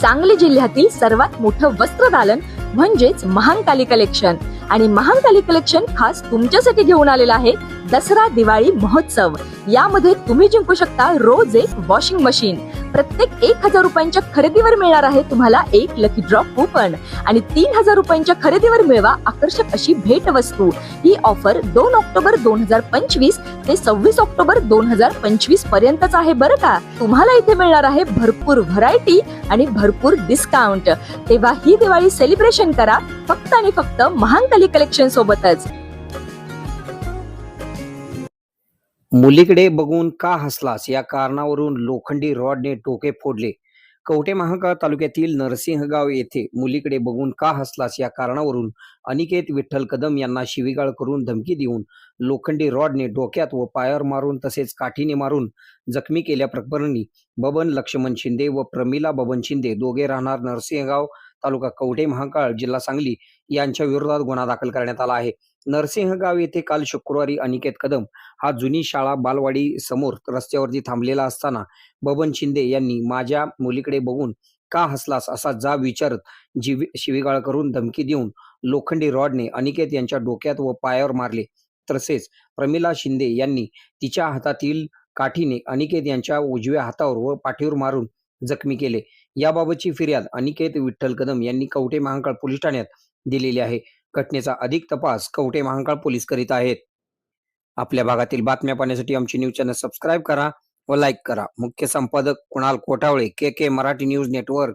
सांगली जिल्ह्यातील सर्वात मोठं वस्त्रदालन म्हणजेच महांकाली कलेक्शन आणि महानकाली कलेक्शन खास तुमच्यासाठी घेऊन आलेला आहे दसरा दिवाळी महोत्सव. यामध्ये तुम्ही जिंकू शकता रोज एक वॉशिंग मशीन प्रत्येक एक हजार रुपयांच्या खरेदीवर मिळणार आहे तुम्हाला एक लकी ड्रॉप कुपन आणि तीन हजार रुपयांच्या खरेदीवर मिळवा आकर्षक अशी भेट वस्तू. ही ऑफर दोन ऑक्टोबर दोन हजार पंचवीस ते सव्वीस ऑक्टोबर दोन हजार पंचवीस पर्यंतच आहे बरं का? तुम्हाला इथे मिळणार आहे भरपूर व्हरायटी आणि भरपूर डिस्काउंट तेव्हा ही दिवाळी सेलिब्रेशन करा. फक्त आणि फक्त महांकाली कलेक्शन सोबतच. मुलीकडे बघून का हसलास? या कारणावरून लोखंडी रॉडने टोके फोडले. कवटे महाकाळ तालुक्यातील नरसिंहगाव येथे मुलीकडे बघून का हसलास? या कारणावरून अनिकेत विठ्ठल कदम यांना शिवीगाळ करून धमकी देऊन लोखंडी रॉडने डोक्यात व पायावर मारून तसेच काठीने मारून जखमी केल्या प्रकरणी बबन लक्ष्मण शिंदे व प्रमिला बबन शिंदे दोघे राहणार नरसिंहगाव तालुका कवठे महाकाळ जिल्हा सांगली यांच्या विरोधात गुन्हा दाखल करण्यात आला आहे. नरसिंहगाव येथे काल शुक्रवारी अनिकेत कदम हा जुनी शाळा बालवाडी समोर रस्त्यावरती थांबलेला असताना बबन शिंदे यांनी माझ्या मुलीकडे बघून का हसलास असा जाब विचारत जीव शिवीगाळ करून धमकी देऊन लोखंडी रॉडने अनिकेत यांच्या डोक्यात व पायावर मारले. तसेच प्रमिला शिंदे यांनी तिच्या हातातील काठीने अनिकेत यांच्या उजव्या हातावर व पाठीवर मारून जखमी केले. याबाबतची फिर्याद अनिकेत विठ्ठल कदम यांनी कवठे महांकाळ पोलीस ठाण्यात दिलेली आहे. घटनेचा अधिक तपास कवठे महांकाळ पोलीस करीत आहेत. आपल्या भागातील बातम्या पाहण्यासाठी आमची न्यूज चॅनल सबस्क्राईब करा व लाईक करा. मुख्य संपादक Kunal Kothawale K K Marathi news network.